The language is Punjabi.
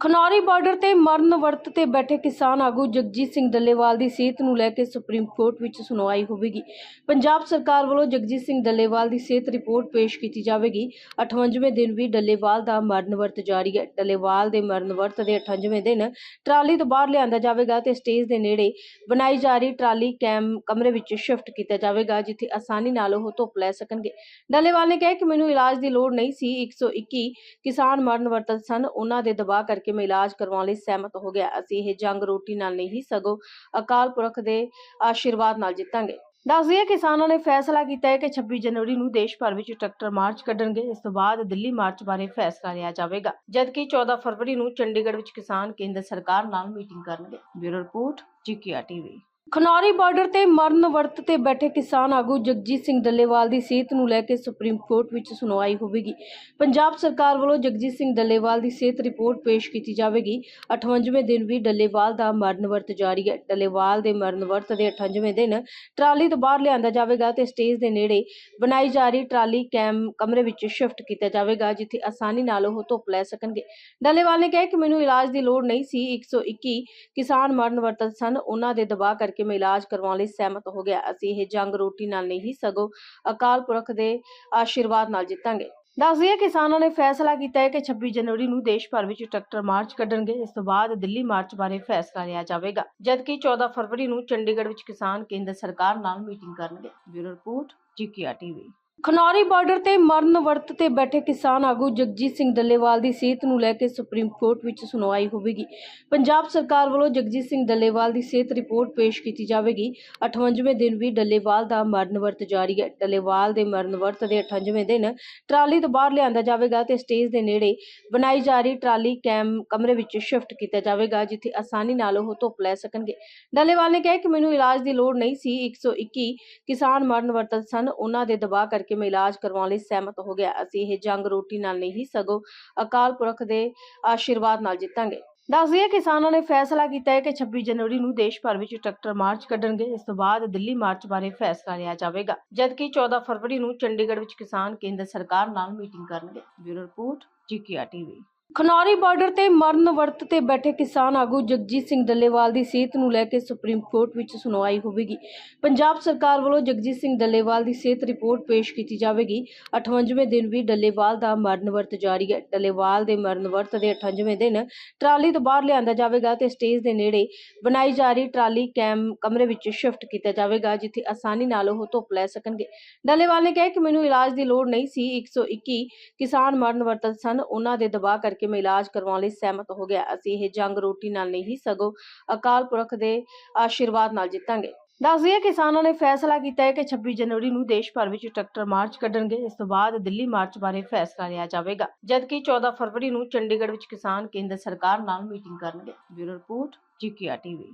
ਖਨੌਰੀ ਬਾਰਡਰ ਤੇ ਮਰਨ ਵਰਤ ਤੇ ਬੈਠੇ ਕਿਸਾਨ ਆਗੂ ਜਗਜੀਤ ਸਿੰਘ ਡੱਲੇਵਾਲ ਦੀ ਸਿਹਤ ਨੂੰ ਲੈ ਕੇ ਸੁਪਰੀਮ ਕੋਰਟ ਵਿੱਚ ਸੁਣਵਾਈ ਹੋਵੇਗੀ। ਪੰਜਾਬ ਸਰਕਾਰ ਵੱਲੋਂ ਜਗਜੀਤ ਸਿੰਘ ਡੱਲੇਵਾਲ ਦੀ ਸਿਹਤ ਰਿਪੋਰਟ ਪੇਸ਼ ਕੀਤੀ ਜਾਵੇਗੀ। 58ਵੇਂ ਦਿਨ ਵੀ ਡੱਲੇਵਾਲ ਦਾ ਮਰਨ ਵਰਤ ਜਾਰੀ ਹੈ। ਡੱਲੇਵਾਲ ਦੇ ਮਰਨ ਵਰਤ ਦੇ 58ਵੇਂ ਦਿਨ ਟਰਾਲੀ ਤੋਂ ਬਾਹਰ ਲਿਆਂਦਾ ਜਾਵੇਗਾ ਤੇ ਸਟੇਜ ਦੇ ਨੇੜੇ ਬਣਾਈ ਜਾ ਰਹੀ ਟਰਾਲੀ ਕੈਮ ਕਮਰੇ ਵਿੱਚ ਸ਼ਿਫਟ ਕੀਤਾ ਜਾਵੇਗਾ, ਜਿੱਥੇ ਆਸਾਨੀ ਨਾਲ ਉਹ ਧੁੱਪ ਲੈ ਸਕਣਗੇ। ਡੱਲੇਵਾਲ ਨੇ ਕਿਹਾ ਕਿ ਮੈਨੂੰ ਇਲਾਜ ਦੀ ਲੋੜ ਨਹੀਂ ਸੀ। 121 ਕਿਸਾਨ ਮਰਨ ਵਰਤ ਸਨ। ਉਹਨਾਂ ਦੇ ਦਬਾਅ ਕਰਕੇ ਮੈਂ ਇਲਾਜ ਕਰਵਾਉਣ ਲਈ ਸਹਿਮਤ ਹੋ ਗਿਆ। ਅਸੀਂ ਇਹ ਜੰਗ ਰੋਟੀ ਨਾਲ ਨਹੀਂ, ਸਗੋਂ ਅਕਾਲ ਪੁਰਖ ਦੇ ਆਸ਼ੀਰਵਾਦ ਨਾਲ ਜਿੱਤਾਂਗੇ। ਦੱਸ ਦਈਏ ਕਿਸਾਨਾਂ ਨੇ ਫੈਸਲਾ ਕੀਤਾ ਹੈ ਕਿ 26 ਜਨਵਰੀ ਨੂੰ ਦੇਸ਼ ਭਰ ਵਿੱਚ ਟਰੈਕਟਰ ਮਾਰਚ ਕੱਢਣਗੇ। ਇਸ ਤੋਂ ਬਾਅਦ ਦਿੱਲੀ ਮਾਰਚ ਬਾਰੇ ਫੈਸਲਾ ਲਿਆ ਜਾਵੇਗਾ। ਜਦਕਿ 14 ਫਰਵਰੀ ਨੂੰ ਚੰਡੀਗੜ੍ਹ ਵਿੱਚ ਕਿਸਾਨ ਕੇਂਦਰ ਸਰਕਾਰ ਨਾਲ ਮੀਟਿੰਗ ਕਰਨਗੇ। Bureau report GKR TV. Khanauri border ਤੇ ਮਰਨ ਵਰਤ ਤੇ ਬੈਠੇ ਕਿਸਾਨ ਆਗੂ ਜਗਜੀਤ ਸਿੰਘ ਡੱਲੇਵਾਲ ਦੀ ਸਿਹਤ ਨੂੰ ਲੈ ਕੇ ਸੁਪਰੀਮ ਕੋਰਟ ਵਿੱਚ ਸੁਣਵਾਈ ਹੋਵੇਗੀ। ਪੰਜਾਬ ਸਰਕਾਰ ਵੱਲੋਂ ਜਗਜੀਤ ਸਿੰਘ ਡੱਲੇਵਾਲ ਦੀ ਸਿਹਤ ਰਿਪੋਰਟ ਪੇਸ਼ ਕੀਤੀ ਜਾਵੇਗੀ। 58ਵੇਂ ਦਿਨ ਵੀ ਡੱਲੇਵਾਲ ਦਾ ਮਰਨ ਵਰਤ ਜਾਰੀ ਹੈ। ਡੱਲੇਵਾਲ ਦੇ ਮਰਨ ਵਰਤ ਦੇ 58ਵੇਂ ਦਿਨ ਟਰਾਲੀ ਤੋਂ ਬਾਹਰ ਲਿਆਂਦਾ ਜਾਵੇਗਾ ਤੇ ਸਟੇਜ ਦੇ ਨੇੜੇ ਬਣਾਈ ਜਾ ਰਹੀ ਟਰਾਲੀ ਕੈਮ ਕਮਰੇ ਵਿੱਚ ਸ਼ਿਫਟ ਕੀਤਾ ਜਾਵੇਗਾ, ਜਿੱਥੇ ਆਸਾਨੀ ਨਾਲ ਉਹ ਧੁੱਪ ਲੈ ਸਕਣਗੇ। ਡੱਲੇਵਾਲ ਨੇ ਕਿਹਾ ਕਿ ਮੈਨੂੰ ਇਲਾਜ ਦੀ ਲੋੜ ਨਹੀਂ ਸੀ। 121 ਕਿਸਾਨ ਮਰਨ ਵਰਤ ਸਨ। ਉਹਨਾਂ ਦੇ ਦਬਾਅ ਕਰਕੇ ਮੈਂ ਇਲਾਜ ਕਰਵਾਉਣ ਲਈ ਸਹਿਮਤ ਹੋ ਗਿਆ। ਅਸੀਂ ਇਹ ਜੰਗ ਰੋਟੀ ਨਾਲ ਨਹੀਂ, ਸਗੋਂ ਅਕਾਲ ਪੁਰਖ ਦੇ ਆਸ਼ੀਰਵਾਦ ਨਾਲ ਜਿੱਤਾਂਗੇ। ਦੱਸ ਦਈਏ ਕਿਸਾਨਾਂ ਨੇ ਫੈਸਲਾ ਕੀਤਾ ਹੈ ਕਿ 26 ਜਨਵਰੀ ਨੂੰ ਦੇਸ਼ ਭਰ ਵਿੱਚ ਟਰੈਕਟਰ ਮਾਰਚ ਕੱਢਣਗੇ। ਇਸ ਤੋਂ ਬਾਅਦ ਦਿੱਲੀ ਮਾਰਚ ਬਾਰੇ ਫੈਸਲਾ ਲਿਆ ਜਾਵੇਗਾ। ਜਦਕਿ 14 ਫਰਵਰੀ ਨੂੰ ਚੰਡੀਗੜ੍ਹ ਵਿੱਚ ਕਿਸਾਨ ਕੇਂਦਰ ਸਰਕਾਰ ਨਾਲ ਮੀਟਿੰਗ ਕਰਨਗੇ। Bureau report, GKR TV. Khanauri border ਤੇ ਮਰਨ ਵਰਤ ਤੇ ਬੈਠੇ ਕਿਸਾਨ ਆਗੂ ਜਗਜੀਤ ਸਿੰਘ ਡੱਲੇਵਾਲ ਦੀ ਸਿਹਤ ਨੂੰ ਲੈ ਕੇ ਸੁਪਰੀਮ ਕੋਰਟ ਵਿੱਚ ਸੁਣਵਾਈ ਹੋਵੇਗੀ। ਪੰਜਾਬ ਸਰਕਾਰ ਵੱਲੋਂ ਜਗਜੀਤ ਸਿੰਘ ਡੱਲੇਵਾਲ ਦੀ ਸਿਹਤ ਰਿਪੋਰਟ ਪੇਸ਼ ਕੀਤੀ ਜਾਵੇਗੀ। 58ਵੇਂ ਦਿਨ ਵੀ ਡੱਲੇਵਾਲ ਦਾ ਮਰਨ ਵਰਤ ਜਾਰੀ ਹੈ। ਡੱਲੇਵਾਲ ਦੇ ਮਰਨ ਵਰਤ ਦੇ 58ਵੇਂ ਦਿਨ ਟਰਾਲੀ ਤੋਂ ਬਾਹਰ ਲਿਆਂਦਾ ਜਾਵੇਗਾ ਤੇ ਸਟੇਜ ਦੇ ਨੇੜੇ ਬਣਾਈ ਜਾ ਰਹੀ ਟਰਾਲੀ ਕੈਮ ਕਮਰੇ ਵਿੱਚ ਸ਼ਿਫਟ ਕੀਤਾ ਜਾਵੇਗਾ, ਜਿੱਥੇ ਆਸਾਨੀ ਨਾਲ ਉਹ ਧੁੱਪ ਲੈ ਸਕਣਗੇ। ਡੱਲੇਵਾਲ ਨੇ ਕਿਹਾ ਕਿ ਮੈਨੂੰ ਇਲਾਜ ਦੀ ਲੋੜ ਨਹੀਂ ਸੀ। 121 ਕਿਸਾਨ ਮਰਨ ਵਰਤ ਸਨ। ਉਹਨਾਂ ਦੇ ਦਬਾਅ ਕਰਕੇ ਮੈਂ ਇਲਾਜ ਕਰਵਾਉਣ ਲਈ ਸਹਿਮਤ ਹੋ ਗਿਆ। ਅਸੀਂ ਇਹ ਜੰਗ ਰੋਟੀ ਨਾਲ ਨਹੀਂ, ਸਗੋਂ ਅਕਾਲ ਪੁਰਖ ਦੇ ਆਸ਼ੀਰਵਾਦ ਨਾਲ ਜਿੱਤਾਂਗੇ। ਦੱਸ ਦਈਏ ਕਿਸਾਨਾਂ ਨੇ ਫੈਸਲਾ ਕੀਤਾ ਹੈ ਕਿ 26 ਜਨਵਰੀ ਨੂੰ ਦੇਸ਼ ਭਰ ਵਿੱਚ ਟਰੈਕਟਰ ਮਾਰਚ ਕੱਢਣਗੇ। ਇਸ ਤੋਂ ਬਾਅਦ ਦਿੱਲੀ ਮਾਰਚ ਬਾਰੇ ਫੈਸਲਾ ਲਿਆ ਜਾਵੇਗਾ। ਜਦਕਿ 14 ਫਰਵਰੀ ਨੂੰ ਚੰਡੀਗੜ੍ਹ ਵਿੱਚ ਕਿਸਾਨ ਕੇਂਦਰ ਸਰਕਾਰ ਨਾਲ ਮੀਟਿੰਗ ਕਰਨਗੇ। Bureau report, GKR TV. Khanauri border ਤੇ ਮਰਨ ਵਰਤ ਤੇ ਬੈਠੇ ਕਿਸਾਨ ਆਗੂ ਜਗਜੀਤ ਸਿੰਘ ਡੱਲੇਵਾਲ ਦੀ ਸਿਹਤ ਨੂੰ ਲੈ ਕੇ ਸੁਪਰੀਮ ਕੋਰਟ ਵਿੱਚ ਸੁਣਵਾਈ ਹੋਵੇਗੀ। ਪੰਜਾਬ ਸਰਕਾਰ ਵੱਲੋਂ ਜਗਜੀਤ ਸਿੰਘ ਡੱਲੇਵਾਲ ਦੀ ਸਿਹਤ ਰਿਪੋਰਟ ਪੇਸ਼ ਕੀਤੀ ਜਾਵੇਗੀ। 58ਵੇਂ ਦਿਨ ਵੀ ਡੱਲੇਵਾਲ ਦਾ ਮਰਨ ਵਰਤ ਜਾਰੀ ਹੈ। ਡੱਲੇਵਾਲ ਦੇ ਮਰਨ ਵਰਤ ਦੇ 58ਵੇਂ ਦਿਨ ਟਰਾਲੀ ਤੋਂ ਬਾਹਰ ਲਿਆਂਦਾ ਜਾਵੇਗਾ ਤੇ ਸਟੇਜ ਦੇ ਨੇੜੇ ਬਣਾਈ ਜਾ ਰਹੀ ਟਰਾਲੀ ਕੈਮ ਕਮਰੇ ਵਿੱਚ ਸ਼ਿਫਟ ਕੀਤਾ ਜਾਵੇਗਾ, ਜਿੱਥੇ ਆਸਾਨੀ ਨਾਲ ਉਹ ਧੁੱਪ ਲੈ ਸਕਣਗੇ। ਡੱਲੇਵਾਲ ਨੇ ਕਿਹਾ ਕਿ ਮੈਨੂੰ ਇਲਾਜ ਦੀ ਲੋੜ ਨਹੀਂ ਸੀ। 121 ਕਿਸਾਨ ਮਰਨ ਵਰਤ ਸਨ। ਉਹਨਾਂ ਦੇ ਦਬਾਅ ਕਰਕੇ ਮੈਂ ਇਲਾਜ ਕਰਵਾਉਣ ਲਈ ਸਹਿਮਤ ਹੋ ਗਿਆ, ਅਸੀਂ ਇਹ ਜੰਗ ਰੋਟੀ ਨਾਲ ਨਹੀਂ ਸਗੋਂ ਅਕਾਲ ਪੁਰਖ ਦੇ ਆਸ਼ੀਰਵਾਦ ਨਾਲ ਜਿੱਤਾਂਗੇ। ਦੱਸ ਦਈਏ ਕਿਸਾਨਾਂ ਨੇ ਫੈਸਲਾ ਕੀਤਾ ਹੈ ਕਿ 26 ਜਨਵਰੀ ਨੂੰ ਦੇਸ਼ ਭਰ ਵਿੱਚ ਟਰੈਕਟਰ ਮਾਰਚ ਕੱਢਣਗੇ। ਇਸ ਤੋਂ ਬਾਅਦ ਦਿੱਲੀ ਮਾਰਚ ਬਾਰੇ ਫੈਸਲਾ ਲਿਆ ਜਾਵੇਗਾ। ਜਦਕਿ 14 ਫਰਵਰੀ ਨੂੰ ਚੰਡੀਗੜ੍ਹ ਵਿੱਚ ਕਿਸਾਨ ਕੇਂਦਰ ਸਰਕਾਰ ਨਾਲ ਮੀਟਿੰਗ ਕਰਨਗੇ। Bureau report, GKR TV.